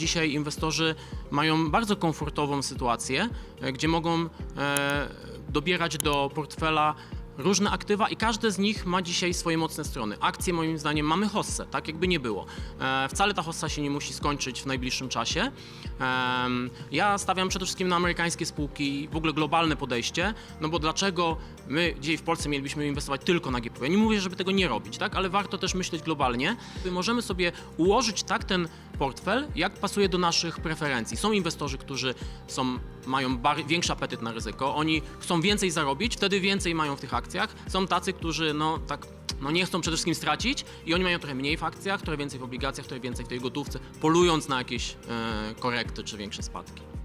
dzisiaj inwestorzy mają bardzo komfortową sytuację, e, gdzie mogą e, dobierać do portfela różne aktywa i każde z nich ma dzisiaj swoje mocne strony. Akcje moim zdaniem mamy hossę, tak jakby nie było. E, wcale ta hossa się nie musi skończyć w najbliższym czasie. Ja stawiam przede wszystkim na amerykańskie spółki, w ogóle globalne podejście, no bo dlaczego my dzisiaj w Polsce mielibyśmy inwestować tylko na GPW? Ja nie mówię, żeby tego nie robić, tak, ale warto też myśleć globalnie. Możemy sobie ułożyć tak ten portfel, jak pasuje do naszych preferencji. Są inwestorzy, którzy są, mają większy apetyt na ryzyko, oni chcą więcej zarobić, wtedy więcej mają w tych akcjach. Są tacy, którzy no tak no nie chcą przede wszystkim stracić i oni mają trochę mniej w akcjach, trochę więcej w obligacjach, trochę więcej w tej gotówce, polując na jakieś e, korekty czy większe spadki.